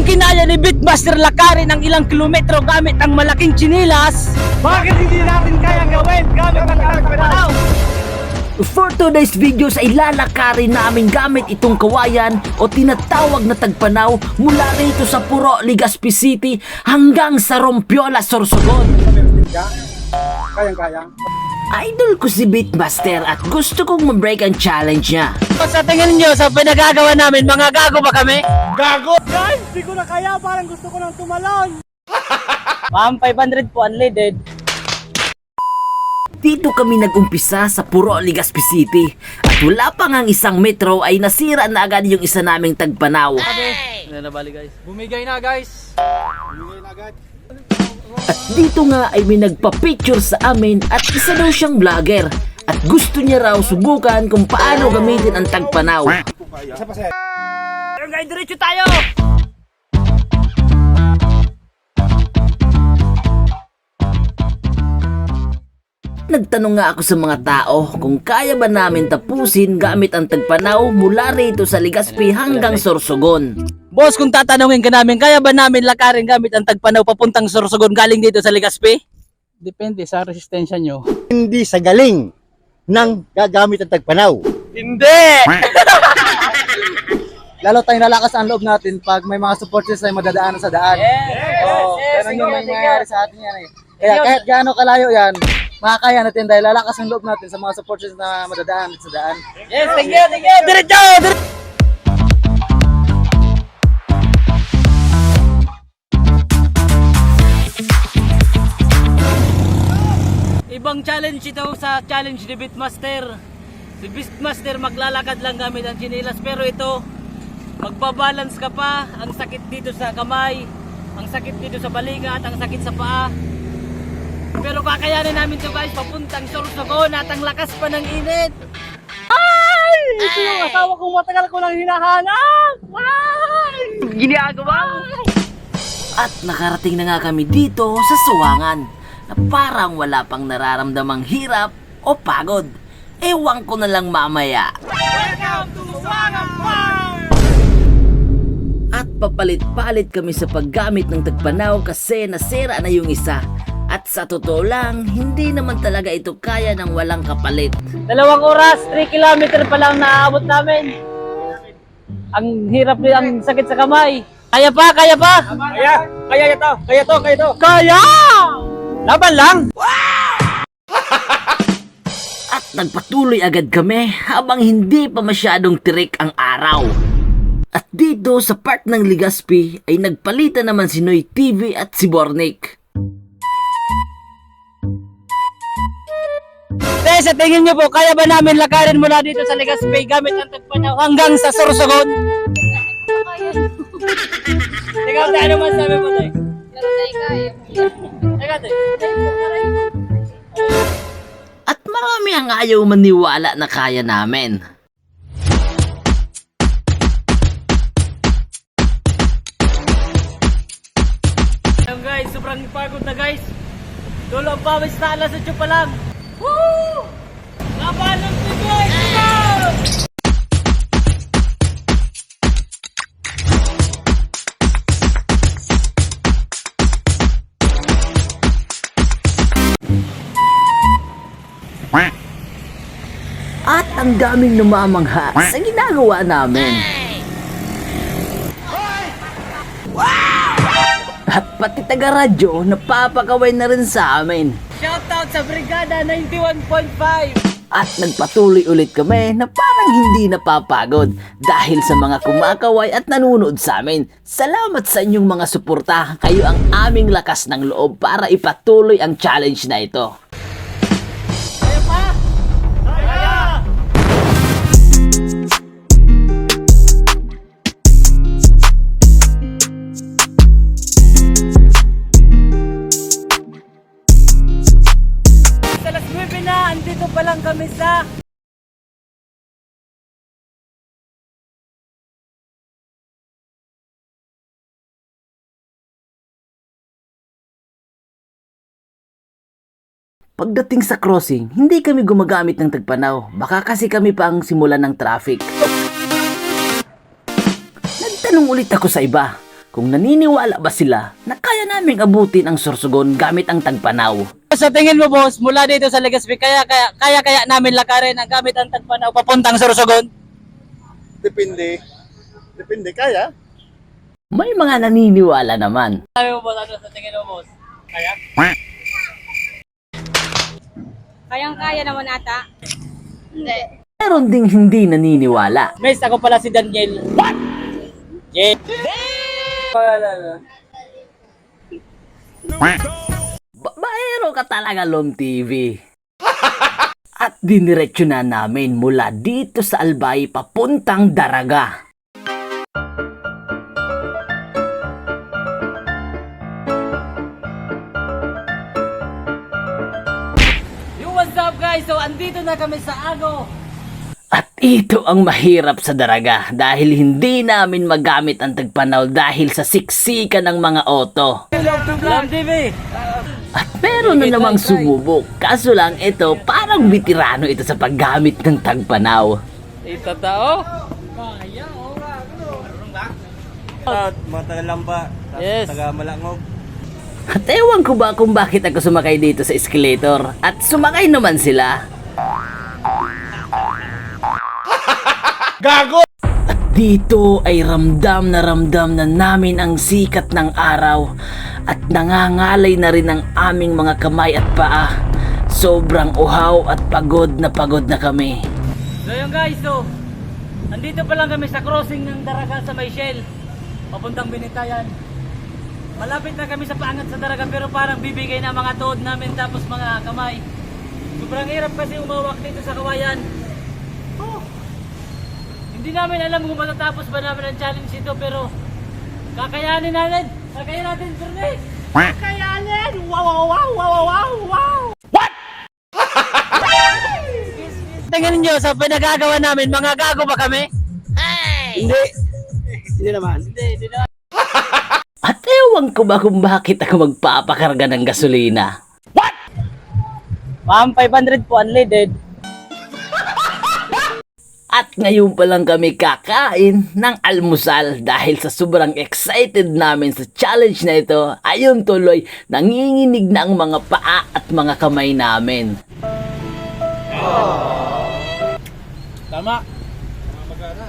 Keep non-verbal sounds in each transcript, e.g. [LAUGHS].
Kung kinaya ni Beatmaster lakarin ng ilang kilometro gamit ang malaking chinilas, Bakit hindi natin kaya gawin gamit ang tagpanaw? For today's videos ay lalakarin namin gamit itong kawayan o tinatawag na tagpanaw mula rito sa Puro, Legazpi City hanggang sa Rompiola, Sorsogon. Kayang-kaya. Idol ko si Beatmaster at gusto kong ma-break ang challenge niya. Sa tingin nyo, sa pinagagawa namin, mga gago ba kami? Gago! Guys, di ko na kaya. Parang gusto ko nang tumalon. [LAUGHS] Ma'am, 500 po unleaded. Dito kami nag-umpisa sa Puro, Legazpi City. At wala pa ngang isang metro ay nasira na agad yung isa naming tagpanaw. Ano na bali guys? Bumigay na guys. Bumigay na agad. At dito nga ay may nagpa-picture sa amin at isa daw siyang vlogger. At gusto niya raw subukan kung paano gamitin ang tagpanaw. Isa pa sir. Guys, diretso tayo! Nagtanong nga ako sa mga tao kung kaya ba namin tapusin gamit ang tagpanaw mula rito sa Legazpi hanggang Sorsogon. Boss, kung tatanungin ka namin, kaya ba namin lakarin gamit ang tagpanaw papuntang Sorsogon galing dito sa Legazpi? Depende sa resistensya nyo. hindi sa galing ng gagamit ng tagpanaw. Hindi! [LAUGHS] Lalo tayong lalakas ang loob natin pag may mga supporters tayo madadaanan sa daan. Oo, ganun yung nangyayari sa atin yan eh. Kaya kahit gaano kalayo yan, makakaya natin dahil lalakas ang loob natin sa mga supporters na madadaanan sa daan. Yes, thank you, thank you! Diretso! Diretso! Ibang challenge ito sa challenge ni Beatmaster. Si Beatmaster maglalakad lang gamit ang chinilas pero ito magbabalance ka pa. Ang sakit dito sa kamay, ang sakit dito sa balikat, ang sakit sa paa. Pero kakayanin namin to guys papuntang Sorsogon at ang lakas pa ng init. Ito yung asawa kong matagal ko lang hinahanap. Ay! At nakarating na nga kami dito sa Suwangan na parang wala pang nararamdamang hirap o pagod. Ewan ko na lang mamaya. Welcome to Suwangan Farm! At papalit-palit kami sa paggamit ng tagpanaw kasi nasira na yung isa. At sa totoo lang, hindi naman talaga ito kaya ng walang kapalit. Dalawang oras, 3 kilometer pa lang naabot namin. Ang hirap ang sakit sa kamay. Kaya pa, kaya pa! Kaya! Kaya ito! Kaya to! Kaya to! Kaya! Laban lang! [LAUGHS] At nagpatuloy agad kami habang hindi pa masyadong tirik ang araw. At dito sa part ng Ligaspi ay nagpalitan naman si Noy TV at si Bornik. Te, sa tingin niyo po, kaya ba namin lakarin mula dito sa Ligaspi gamit ang tagpanaw hanggang sa Sorsogon? Ikaw, te, ano masabi mo, te? Teka, te. At marami ang ayaw maniwala na kaya namin. Ayun guys, sobrang pagod na guys. Dulo ang pawis na alas 8 pa lang. Woo! Laban ng Pinoy! At ang daming namamangha sa ginagawa namin. At pati taga-radyo, napapakaway na rin sa amin. Shoutout sa Brigada 91.5! At nagpatuloy ulit kami na parang hindi napapagod dahil sa mga kumakaway at nanonood sa amin. Salamat sa inyong mga suporta. Kayo ang aming lakas ng loob para ipatuloy ang challenge na ito. Pagdating sa crossing, hindi kami gumagamit ng tagpanaw. Baka kasi kami pa ang simulan ng traffic. Nagtanong ulit ako sa iba. kung naniniwala ba sila na kaya naming abutin ang Sorsogon gamit ang tagpanaw. Sa tingin mo, boss, mula dito sa Legazpi, kaya kaya kaya, kaya namin lakarin ang gamit ang tagpanaw papuntang Sorsogon? Depende. Depende, kaya. May mga naniniwala naman. Sabi mo, boss, ano sa tingin mo, boss? Kaya? Kayang-kaya naman ata. Hindi. Meron ding hindi naniniwala. Miss, ako pala si Daniel. What? Yeah. Babaero ka talaga, Lom TV. At diniretso na namin mula dito sa Albay papuntang Daraga. Guys? So, andito na kami sa Ago. At ito ang mahirap sa Daraga dahil hindi namin magamit ang tagpanaw dahil sa siksikan ng mga oto. Lam TV. At meron na namang sumubok. Kaso lang ito, parang bitirano ito sa paggamit ng tagpanaw. Ito tao? At matagal lang ba? Tapos Yes. taga Malangog. At ewan ko ba kung bakit ako sumakay dito sa escalator. At sumakay naman sila. Gago! At dito ay ramdam na ramdam na namin ang sikat ng araw. At nangangalay na rin ang aming mga kamay at paa. Sobrang uhaw at pagod na pagod na kami. So yun guys, so andito pa lang kami sa crossing ng Daraga sa Mayshel. Papuntang Binitayan. Malapit na kami sa paangat sa Daraga pero parang bibigay na mga tuhod namin tapos mga kamay. Sobrang hirap kasi umawak dito sa kawayan. Hindi namin alam kung matatapos ba namin ang challenge ito pero kakayanin natin. Kakayanin natin, Bernice. Kakayanin! Wow, wow, wow, wow, wow, wow! Tingnan nyo sa pinagagawa namin, mga gago ba kami? Hindi. Hindi naman. Hindi, hindi naman. [LAUGHS] At ewan ko ba kung bakit ako magpapakarga ng gasolina. Ma'am, 500 po unleaded. At ngayon pa lang kami kakain ng almusal dahil sa sobrang excited namin sa challenge na ito, ayun tuloy, nanginginig na ang mga paa at mga kamay namin. Tama.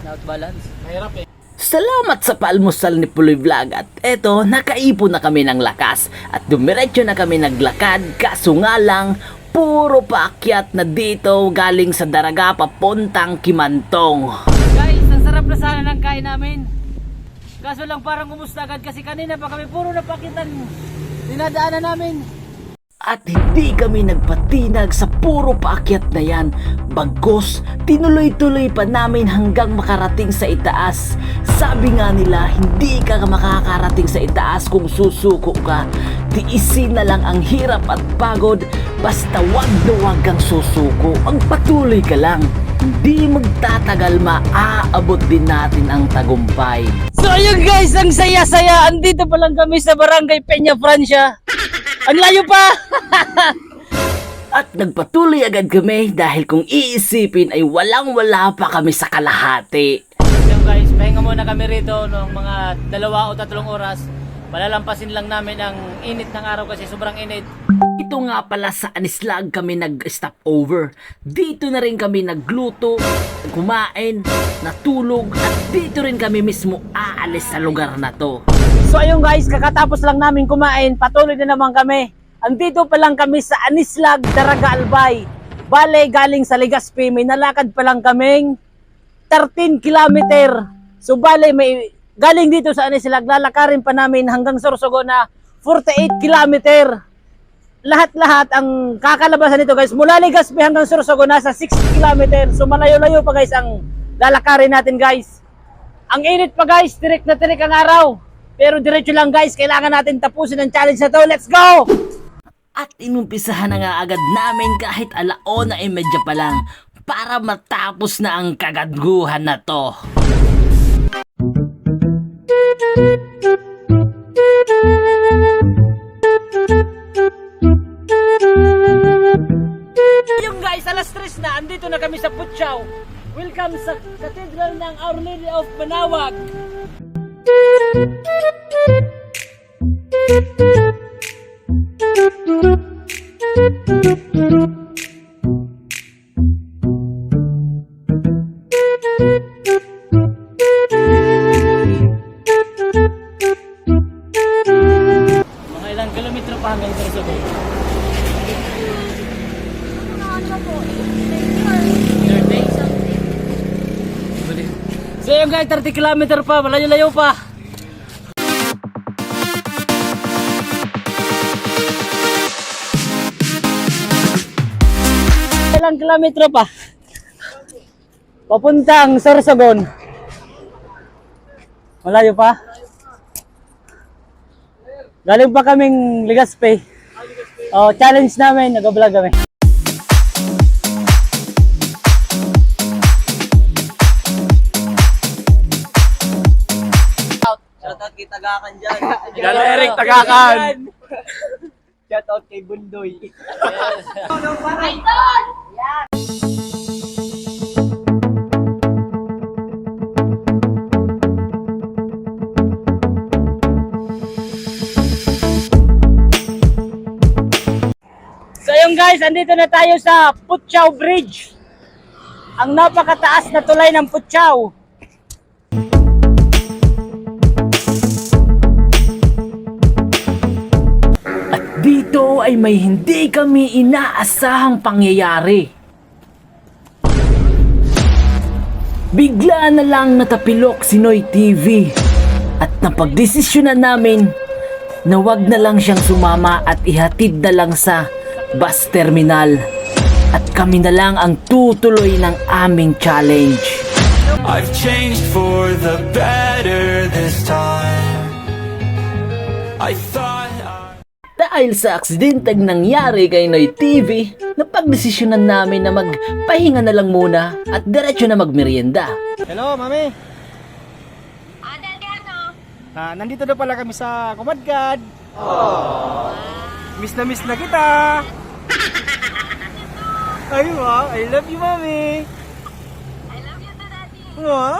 Not balance. Mahirap eh. Salamat sa paalmusal ni Puloy Vlog at eto, nakaipon na kami ng lakas at dumiretso na kami naglakad kaso nga lang, puro paakyat na dito galing sa Daraga papuntang Kimantong. Guys, ang sarap na sana ng kain namin. Kaso lang parang kumusta agad kasi kanina pa kami puro napakitan. Dinadaanan namin. At hindi kami nagpatinag sa puro paakyat na yan. Bagos, tinuloy-tuloy pa namin hanggang makarating sa itaas. Sabi nga nila, hindi ka makakarating sa itaas kung susuko ka. Tiisin na lang ang hirap at pagod, basta wag na wag kang susuko. Ang patuloy ka lang. Hindi magtatagal maaabot din natin ang tagumpay. So ayun guys, ang saya-saya. Andito pa lang kami sa Barangay Peña, Francia. Ang layo pa! [LAUGHS] At nagpatuloy agad kami dahil kung iisipin ay walang-wala pa kami sa kalahati. Yung guys, pahinga muna kami rito ng mga dalawa o tatlong oras. Malalampasin lang namin ang init ng araw kasi sobrang init. Ito nga pala sa Anislag kami nag-stop over. Dito na rin kami nagluto, kumain, natulog at dito rin kami mismo aalis sa lugar na to. So ayun guys, kakatapos lang namin kumain, patuloy na naman kami. Andito pa lang kami sa Anislag, Daraga Albay. Bale, galing sa Legazpi, may nalakad pa lang kaming 13 kilometer. So bale, may galing dito sa Anislag, lalakarin pa namin hanggang Sorsogon na 48 kilometer. Lahat-lahat ang kakalabasan nito guys, mula Legazpi hanggang Sorsogon nasa 60 kilometer. So malayo-layo pa guys ang lalakarin natin guys. Ang init pa guys, tirik na tirik ang araw. Pero diretso lang guys, kailangan natin tapusin ang challenge na to. Let's go! At inumpisahan na nga agad namin kahit alaona ay medya pa lang para matapos na ang kagadguhan na to. Yung guys, alas 3 na, andito na kami sa Putsaw. Welcome sa Cathedral ng Our Lady of Manawag. Thank you. 30 kilometer pa, malayo-layo pa. Ilang kilometro pa? Papuntang Sorsogon. Malayo pa? Galing pa kaming Ligaspe. Oh, challenge namin, nag-vlog kami. Tagakan dyan. [LAUGHS] Galo Eric Tagakan. Shoutout kay Bundoy. [LAUGHS] So yun guys, andito na tayo sa Putyaw Bridge. Ang napakataas na tulay ng Putyaw. May hindi kami inaasahang pangyayari. Bigla na lang natapilok si Noy TV at napagdesisyonan namin na wag na lang siyang sumama at ihatid na lang sa bus terminal at kami na lang ang tutuloy ng aming challenge. I've changed for the better this time. I thought Dahil sa aksidenteng nangyari kay Noy TV, napagdesisyonan namin na magpahinga na lang muna at diretso na magmerienda. Hello, mami. Ada di ano? Ah, nandito na pala kami sa Kumadgad. Miss na miss na kita. [LAUGHS] Ay, wow. I love you, mami. I love you too, Daddy. Wow.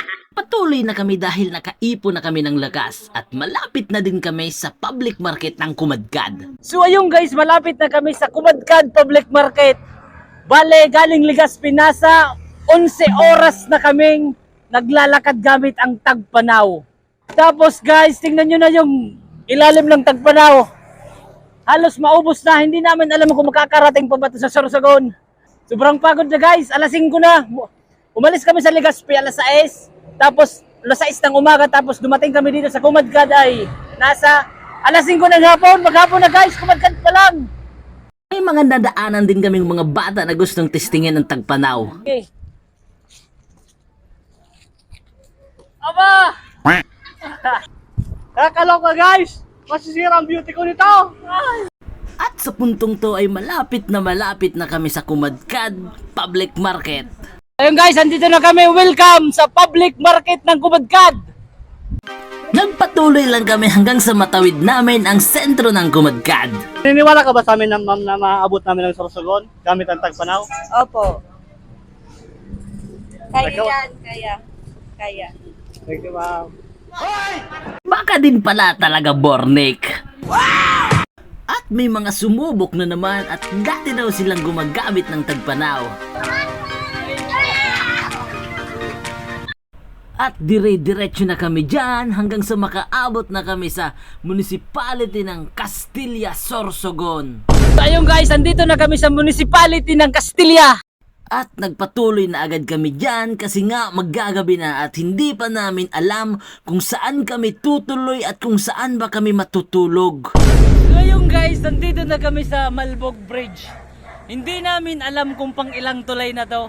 [LAUGHS] Patuloy na kami dahil nakaipon na kami ng lakas at malapit na din kami sa public market ng Kumadgad. So ayun guys, malapit na kami sa Kumadkan Public Market. Bale, galing Ligaspi, nasa 11 oras na kaming naglalakad gamit ang tagpanaw. Tapos guys, tingnan nyo na yung ilalim ng tagpanaw. Halos maubos na, hindi namin alam kung makakarating pa ba ito sa Sorsogon. Sobrang pagod na guys, alas 5 na. Umalis kami sa Ligaspi, alas 6. Tapos, alas 6 ng umaga, tapos dumating kami dito sa Kumadgad ay nasa alas 5 ng hapon. Maghapon na guys, Kumadgad pa lang. May mga nadaanan din kaming mga bata na gustong testingin ng tagpanaw. Okay. Aba! [LAUGHS] Kakaloka guys! Masisira ang beauty ko nito! At sa puntong to ay malapit na malapit na kami sa Kumadkad Public Market. Ayun guys, andito na kami. Welcome sa public market ng Kumadkad. Nagpatuloy lang kami hanggang sa matawid namin ang sentro ng Kumadkad. Niniwala ka ba sa amin na, ma'am, na maabot namin ng Sorsogon gamit ang tagpanaw? Opo. Kaya Ikaw- yan, kaya. Kaya. Thank you, ma'am. Baka din pala talaga Bornik. At may mga sumubok na naman at dati daw silang gumagamit ng tagpanaw. At dire-diretso na kami dyan hanggang sa makaabot na kami sa municipality ng Castilla Sorsogon. So ayun guys, andito na kami sa municipality ng Castilla. At nagpatuloy na agad kami dyan kasi nga maggagabi na at hindi pa namin alam kung saan kami tutuloy at kung saan ba kami matutulog. So ayun guys, nandito na kami sa Malbog Bridge. Hindi namin alam kung pang ilang tulay na to.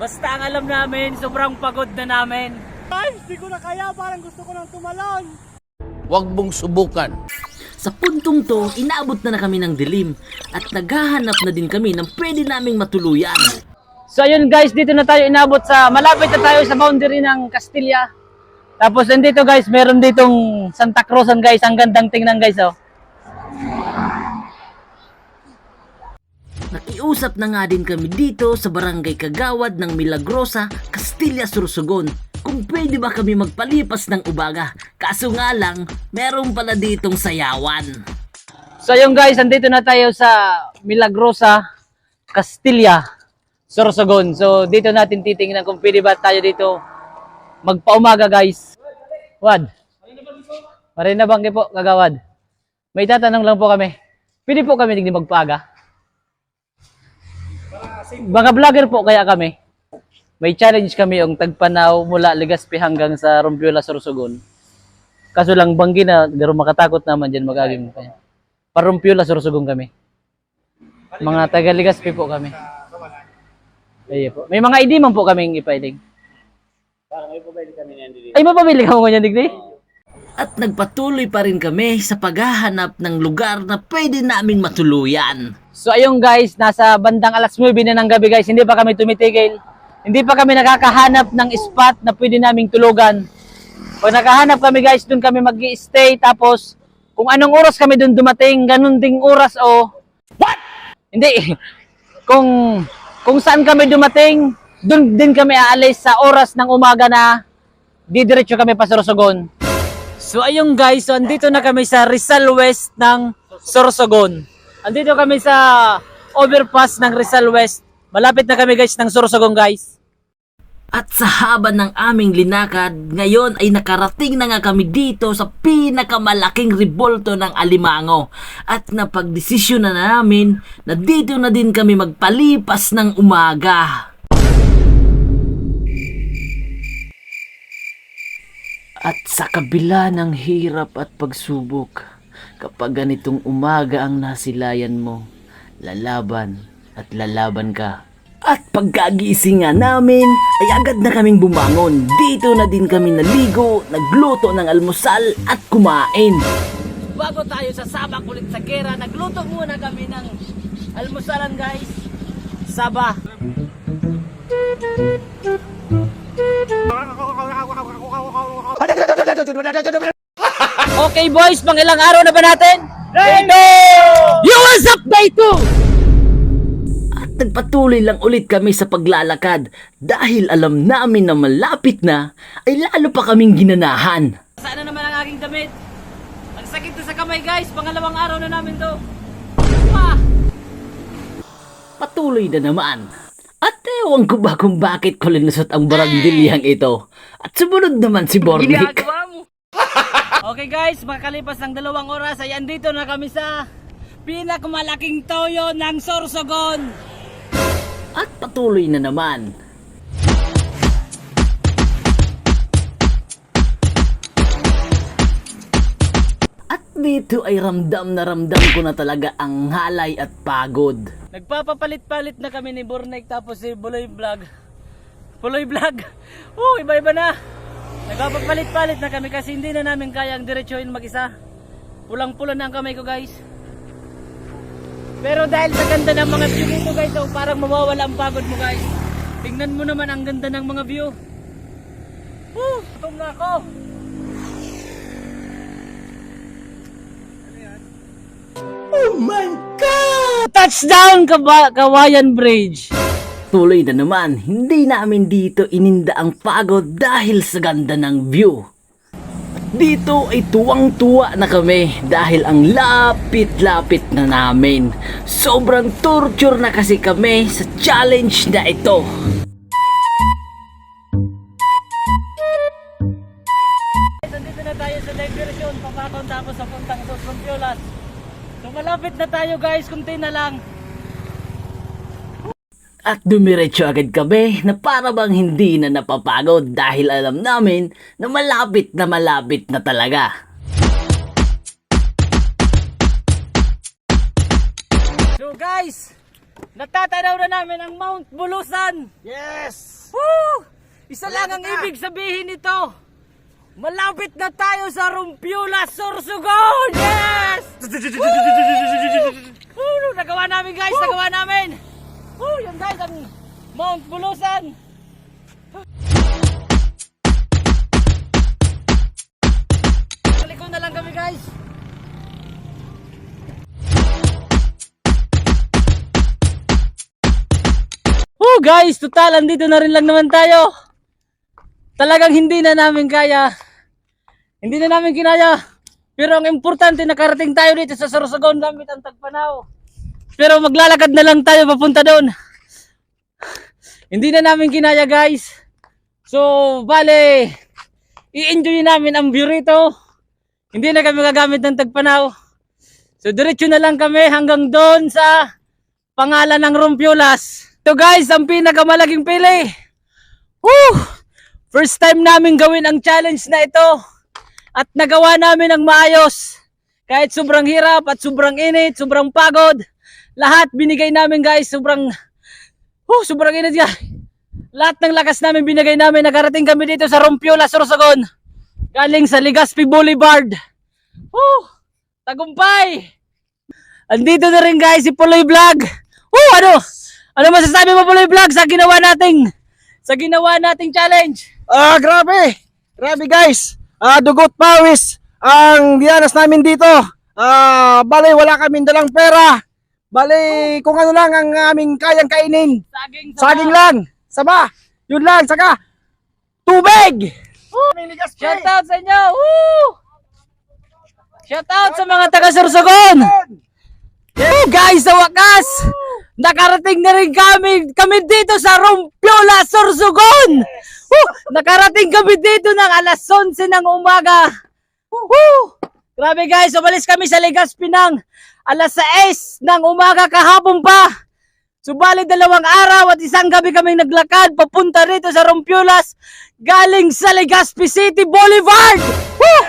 Basta ang alam namin, sobrang pagod na namin. Guys, di ko na kaya, parang gusto ko nang tumalon. Huwag mong subukan. Sa puntong to, inaabot na na kami ng dilim at naghahanap na din kami ng pwede naming matuluyan. So ayun guys, dito na tayo inabot sa, malapit na tayo sa boundary ng Castilla. Tapos nandito guys, meron ditong Santa Cruzan guys, ang gandang tingnan guys oh. Nakiusap na nga din kami dito sa barangay Kagawad ng Milagrosa, Castilla, Sursogon kung pwede ba kami magpalipas ng ubaga. Kaso nga lang, meron pala ditong sayawan. So yung guys, andito na tayo sa Milagrosa, Castilla, Sorsogon. So dito natin titingnan kung pwede ba tayo dito magpaumaga guys. Wad. Marina bangke po, kagawad. May tatanong lang po kami. Pwede po kami tignan magpaaga? Mga vlogger po kaya kami. May challenge kami yung tagpanaw mula Legazpi hanggang sa Rompiola, Sorsogon. Kaso lang banggi na, pero makatakot naman dyan mag-agim kaya. Parumpiola, Sorsogon kami. Mga taga Legazpi po kami. Ayun po. May mga ID man po kaming ipailing. Ay, mapabili ka mo ganyan, Digdi? At nagpatuloy pa rin kami sa paghahanap ng lugar na pwede naming matuluyan. So ayun guys, nasa bandang alas 9 na ng gabi guys, hindi pa kami tumitigil. Hindi pa kami nakakahanap ng spot na pwede naming tulugan. Pag nakahanap kami guys, doon kami mag stay tapos kung anong oras kami doon dumating, ganun ding oras o... What? Hindi. [LAUGHS] kung kung saan kami dumating, doon din kami aalis sa oras ng umaga na didiretso kami pa sa Sorsogon. So ayun guys, so andito na kami sa Rizal West ng Sorsogon. Andito kami sa overpass ng Rizal West. Malapit na kami guys ng Sorsogon guys. At sa haba ng aming linakad, ngayon ay nakarating na nga kami dito sa pinakamalaking rebolto ng Alimango. At napagdesisyon na namin na dito na din kami magpalipas ng umaga. At sa kabila ng hirap at pagsubok, kapag ganitong umaga ang nasilayan mo, lalaban at lalaban ka. At pagkagising nga namin, ay agad na kaming bumangon. Dito na din kami naligo, nagluto ng almusal at kumain. Bago tayo sasabak ulit sa gera, nagluto muna kami ng almusalan guys. Saba. Okay boys, pang ilang araw na ba natin? Ready! You was up day 2! At nagpatuloy lang ulit kami sa paglalakad dahil alam namin na malapit na ay lalo pa kaming ginanahan. Sana naman ang aking damit. Ang sakit na sa kamay guys, pangalawang araw na namin to. Patuloy na naman. At ewan ko ba kung bakit ko linusot ang barandilyang ito. At sumunod naman si Bornik. [LAUGHS] Okay guys, makakalipas ng dalawang oras ay andito na kami sa pinakamalaking toyo ng Sorsogon. At patuloy na naman. At dito ay ramdam na ramdam ko na talaga ang halay at pagod. Nagpapapalit-palit na kami ni Bornek tapos si Buloy Vlog. Buloy Vlog. Oh, iba-iba na. Nagpapapalit-palit na kami kasi hindi na namin kayang diretsuhin mag-isa. Pulang-pula na ang kamay ko guys. Pero dahil sa ganda ng mga view dito guys, oh, parang mawawala ang pagod mo guys. Tingnan mo naman ang ganda ng mga view. Woo! Gutom na ako. Touchdown Kaba- Kawayan Bridge. Tuloy na naman, hindi namin dito ininda ang pagod dahil sa ganda ng view. Dito ay tuwang-tuwa na kami dahil ang lapit-lapit na namin. Sobrang torture na kasi kami sa challenge na ito. Nandito na tayo sa diversion, papakon tapos sa puntang Dos Rompiolas. So malapit na tayo guys, kunti na lang. At dumiretso agad kami na para bang hindi na napapagod dahil alam namin na malapit na malapit na talaga. So guys, natatanaw na namin ang Mount Bulusan. Yes! Woo! Isa lang ang ibig sabihin nito. Malapit na tayo sa Rumpiola, Sorsogon! Yes! [LAUGHS] Woo! Nagawa namin guys, nagawa namin! Woo! Yan guys, ang Mount Bulusan! Kaliko na lang kami guys! Oh guys, total andito na rin lang naman tayo. talagang hindi na namin kaya. Hindi na namin kinaya. Pero ang importante, nakarating tayo dito sa Sorsogon gamit ang tagpanaw. Pero maglalakad na lang tayo papunta doon. Hindi na namin kinaya guys. So, bale, i-enjoy namin ang view rito. Hindi na kami gagamit ng tagpanaw. So, diretso na lang kami hanggang doon sa pangalan ng Rompiolas. Ito guys, ang pinakamalaking pili. Woo! First time namin gawin ang challenge na ito. At nagawa namin ang maayos. Kahit sobrang hirap at sobrang init, sobrang pagod. Lahat binigay namin guys, sobrang... Oh, sobrang yan. Lahat ng lakas namin binigay namin. Nakarating kami dito sa Rompiola, Sorsogon. Galing sa Legazpi Boulevard. Oh, tagumpay! Andito na rin guys si Puloy Vlog. Oh, ano? Ano masasabi mo Puloy Vlog sa ginawa nating sa ginawa nating challenge? Ah, grabe! Grabe guys! Ah, dugot pawis ang diyanas namin dito. Ah, bale wala kaming dalang pera. Bale kung ano lang ang aming kayang kainin. Saging, Saging lang. Saba. Yun lang. Saka tubig. Shout out sa inyo! Woo! Shout out sa mga taga Sorsogon! Oh, guys, sa wakas! Nakarating na rin kami, kami dito sa Rompiola, Sorsogon! Woo! Nakarating kami dito ng alas 11 ng umaga. Woo! Grabe guys, umalis kami sa Legazpi ng alas 6 ng umaga kahapon pa. Subalit dalawang araw at isang gabi kaming naglakad papunta rito sa Rompiolas galing sa Legazpi City Boulevard! Woo!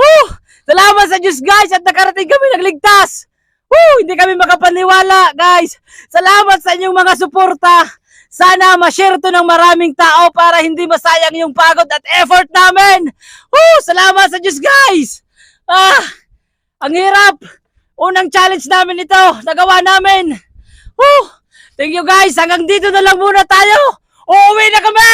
Woo! Salamat sa Diyos guys at nakarating kami nagligtas! Woo! Hindi kami makapaniwala guys! Salamat sa inyong mga suporta! Sana ma-share to ng maraming tao para hindi masayang yung pagod at effort namin! Woo! Salamat sa Diyos guys! Ah! Ang hirap! Unang challenge namin ito! Nagawa namin! Woo! Thank you guys! Hanggang dito na lang muna tayo! Uuwi na kami!